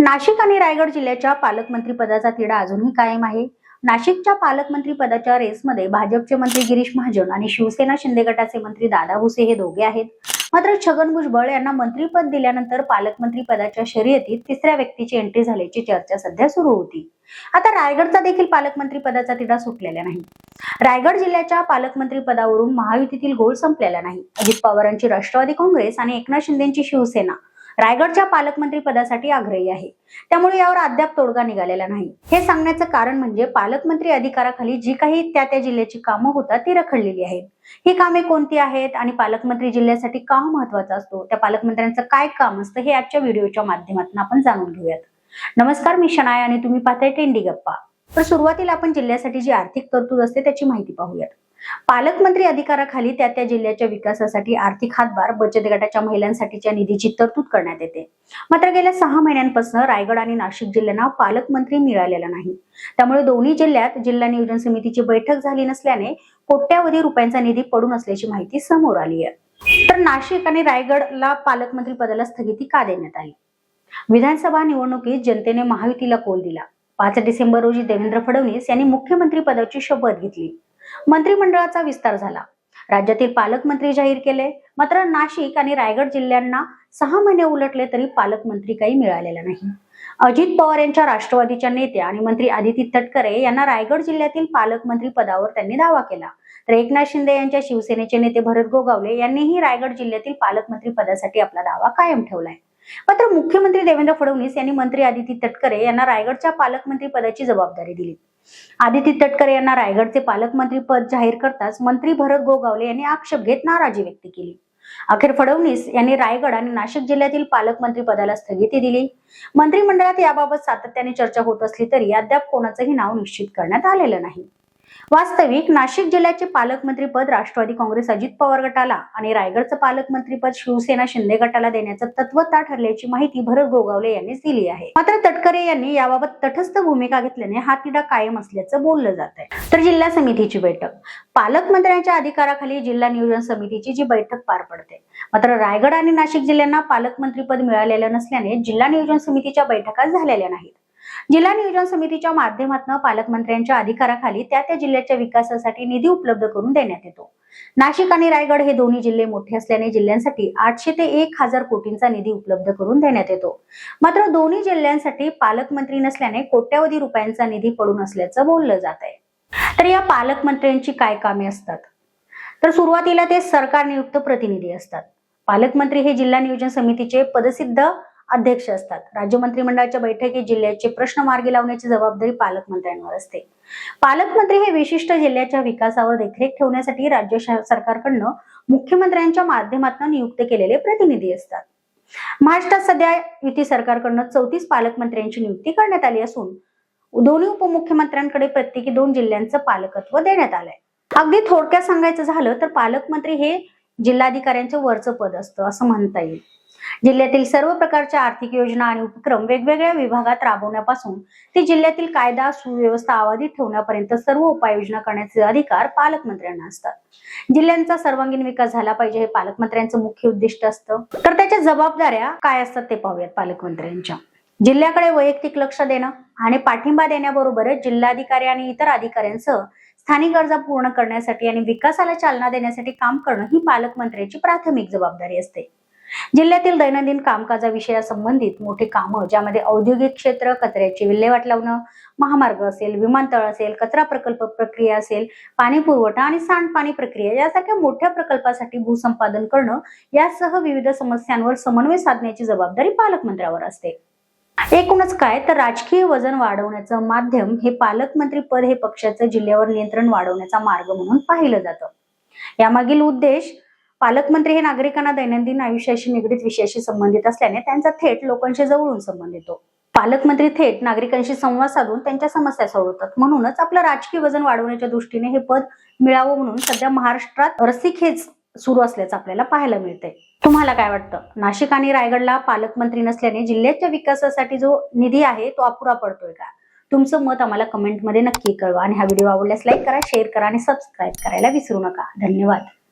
नाशिक आणि रायगड जिल्ह्याच्या पालकमंत्री पदाचा तिढा अजूनही कायम आहे. नाशिकच्या पालकमंत्री पदाच्या रेसमध्ये भाजपचे मंत्री गिरीश महाजन आणि शिवसेना शिंदे गटाचे मंत्री दादा भुसे हे दोघे आहेत. मात्र छगन भुजबळ यांना मंत्रीपद दिल्यानंतर पालकमंत्री पदाच्या शर्यतीत तिसऱ्या व्यक्तीची एंट्री झाल्याची चर्चा सध्या सुरू होती. आता रायगडचा देखील पालकमंत्री पदाचा तिढा सुटलेला नाही. रायगड जिल्ह्याच्या पालकमंत्री पदावरून महायुतीतील घोळ संपलेला नाही. अजित पवारांची राष्ट्रवादी काँग्रेस आणि एकनाथ शिंदेची शिवसेना रायगडच्या पालकमंत्री पदासाठी आग्रही आहे. त्यामुळे यावर अद्याप तोडगा निघालेला नाही. हे सांगण्याचं कारण म्हणजे पालकमंत्री अधिकाराखाली जी काही त्या त्या जिल्ह्याची कामं होतात ती रखडलेली आहेत. ही कामे कोणती आहेत आणि पालकमंत्री जिल्ह्यासाठी का महत्त्वाचा असतो? त्या पालकमंत्र्यांचं काय काम असतं हे आजच्या व्हिडिओच्या माध्यमातून आपण जाणून घेऊयात. नमस्कार मी शनाय आणि तुम्ही पाहताय टेंडी गप्पा. तर सुरुवातीला आपण जिल्ह्यासाठी जी आर्थिक तरतूद असते त्याची माहिती पाहूयात. पालकमंत्री अधिकाराखाली त्या त्या जिल्ह्याच्या विकासासाठी आर्थिक हातभार बचत गटाच्या महिलांसाठीच्या निधीची तरतूद करण्यात येते. मात्र गेल्या सहा महिन्यांपासून रायगड आणि नाशिक जिल्ह्यांना पालकमंत्री मिळालेला नाही. त्यामुळे दोन्ही जिल्ह्यात जिल्हा नियोजन समितीची बैठक झाली नसल्याने कोट्यावधी रुपयांचा निधी पडून असल्याची माहिती समोर आली आहे. तर नाशिक आणि रायगडला पालकमंत्री पदाला स्थगिती का देण्यात आली? विधानसभा निवडणुकीत जनतेने महायुतीला कोल दिला. पाच डिसेंबर रोजी देवेंद्र फडणवीस यांनी मुख्यमंत्री पदाची शपथ घेतली. मंत्रिमंडळाचा विस्तार झाला. राज्यातील पालकमंत्री जाहीर केले. मात्र नाशिक आणि रायगड जिल्ह्यांना सहा महिने उलटले तरी पालकमंत्री काही मिळालेला नाही. अजित पवार यांच्या राष्ट्रवादीच्या नेत्या आणि मंत्री आदिती तटकरे यांना रायगड जिल्ह्यातील पालकमंत्री पदावर त्यांनी दावा केला. तर एकनाथ शिंदे यांच्या शिवसेनेचे नेते भरत गोगावले यांनीही रायगड जिल्ह्यातील पालकमंत्री पदासाठी आपला दावा कायम ठेवलाय. मात्र मुख्यमंत्री देवेंद्र फडणवीस यांनी मंत्री आदिती तटकरे यांना रायगडच्या पालकमंत्री पदाची जबाबदारी दिली. आदिती तटकरे यांना रायगडचे पालकमंत्री पद जाहीर करताच मंत्री भरत गोगावले यांनी आक्षेप घेत नाराजी व्यक्त केली. अखेर फडणवीस यांनी रायगड आणि नाशिक जिल्ह्यातील पालकमंत्री पदाला स्थगिती दिली. मंत्रिमंडळात याबाबत सातत्याने चर्चा होत असली तरी अद्याप कोणाचंही नाव निश्चित करण्यात आलेलं नाही. वास्तविक नाशिक जिल्ह्याचे पालकमंत्री पद राष्ट्रवादी काँग्रेस अजित पवार गटाला आणि रायगडचं पालकमंत्रीपद शिवसेना शिंदे गटाला देण्याचं तत्वता ठरल्याची माहिती भरत गोगावले यांनीच दिली आहे. मात्र तटकरे यांनी याबाबत तटस्थ भूमिका घेतल्याने हा तिढा कायम असल्याचं बोललं जात आहे. तर जिल्हा समितीची बैठक. पालकमंत्र्यांच्या अधिकाराखाली जिल्हा नियोजन समितीची जी बैठक पार पडते. मात्र रायगड आणि नाशिक जिल्ह्यांना पालकमंत्रीपद मिळालेलं नसल्याने जिल्हा नियोजन समितीच्या बैठका झालेल्या नाहीत. जिल्हा नियोजन समितीच्या माध्यमातून पालकमंत्र्यांच्या अधिकाराखाली त्या त्या जिल्ह्याच्या विकासासाठी निधी उपलब्ध करून देण्यात येतो. नाशिक आणि रायगड हे दोन्ही जिल्हे मोठे असल्याने जिल्ह्यांसाठी आठशे ते एक हजार कोटींचा निधी उपलब्ध करून देण्यात येतो. मात्र दोन्ही जिल्ह्यांसाठी पालकमंत्री नसल्याने कोट्यावधी रुपयांचा निधी पडून असल्याचं बोललं जात आहे. तर या पालकमंत्र्यांची काय कामे असतात? तर सुरुवातीला ते सरकार नियुक्त प्रतिनिधी असतात. पालकमंत्री हे जिल्हा नियोजन समितीचे पदसिद्ध अध्यक्ष असतात. राज्य मंत्रिमंडळाच्या बैठकीत जिल्ह्याचे प्रश्न मार्गी लावण्याची जबाबदारी पालकमंत्र्यांवर असते. पालकमंत्री हे विशिष्ट जिल्ह्याच्या विकासावर देखरेख ठेवण्यासाठी राज्य सरकारकडनं मुख्यमंत्र्यांच्या माध्यमातून नियुक्त केलेले प्रतिनिधी असतात. महाराष्ट्रात सध्या युती सरकारकडनं चौतीस पालकमंत्र्यांची नियुक्ती करण्यात आली असून दोन्ही उपमुख्यमंत्र्यांकडे प्रत्येकी दोन जिल्ह्यांचं पालकत्व देण्यात आलंय. अगदी थोडक्यात सांगायचं झालं तर पालकमंत्री हे जिल्हाधिकाऱ्यांचं वरचं पद असतं असं म्हणता येईल. जिल्ह्यातील सर्व प्रकारच्या आर्थिक योजना आणि उपक्रम वेगवेगळ्या विभागात राबवण्यापासून ते जिल्ह्यातील कायदा सुव्यवस्था अबाधित ठेवण्यापर्यंत सर्व उपाययोजना करण्याचे अधिकार पालकमंत्र्यांना असतात. जिल्ह्यांचा सर्वांगीण विकास झाला पाहिजे हे पालकमंत्र्यांचं मुख्य उद्दिष्ट असतं. तर त्याच्या जबाबदाऱ्या काय असतात ते पाहूयात पालकमंत्र्यांच्या. जिल्ह्याकडे वैयक्तिक लक्ष देणं आणि पाठिंबा देण्याबरोबरच जिल्हाधिकारी आणि इतर अधिकाऱ्यांसह स्थानिक गरजा पूर्ण करण्यासाठी आणि विकासाला चालना देण्यासाठी काम करणं ही पालकमंत्र्यांची प्राथमिक जबाबदारी असते. जिल्ह्यातील दैनंदिन कामकाजाविषया संबंधित मोठी कामं ज्यामध्ये औद्योगिक क्षेत्र कचऱ्याची विल्हेवाट लावणं महामार्ग असेल विमानतळ असेल कचरा प्रकल्प प्रक्रिया असेल पाणी पुरवठा आणि सांडपाणी प्रक्रिया यासारख्या मोठ्या प्रकल्पासाठी भूसंपादन करणं यासह विविध समस्यांवर समन्वय साधण्याची जबाबदारी पालकमंत्र्यावर असते. एकूणच काय तर राजकीय वजन वाढवण्याचं माध्यम हे पालकमंत्री पद हे पक्षाचं जिल्ह्यावर नियंत्रण वाढवण्याचा मार्ग म्हणून पाहिलं जातं. यामागील उद्देश पालकमंत्री हे नागरिकांना दैनंदिन आयुष्याशी निगडीत विषयाशी संबंधित असल्याने त्यांचा थेट लोकांशी जवळून संबंध येतो. पालकमंत्री थेट नागरिकांशी संवाद साधून त्यांच्या समस्या सोडवतात. म्हणूनच आपलं राजकीय वजन वाढवण्याच्या दृष्टीने हे पद मिळावं म्हणून सध्या महाराष्ट्रात रस्सीखेच सुरू असल्याचं आपल्याला पाहायला मिळतंय. तुम्हाला काय वाटतं? नाशिक आणि रायगडला पालकमंत्री नसल्याने जिल्ह्याच्या विकासासाठी जो निधी आहे तो अपुरा पडतोय का? तुमचं मत आम्हाला कमेंटमध्ये नक्की कळवा आणि हा व्हिडिओ आवडल्यास लाईक करा शेअर करा आणि सबस्क्राईब करायला विसरू नका. धन्यवाद.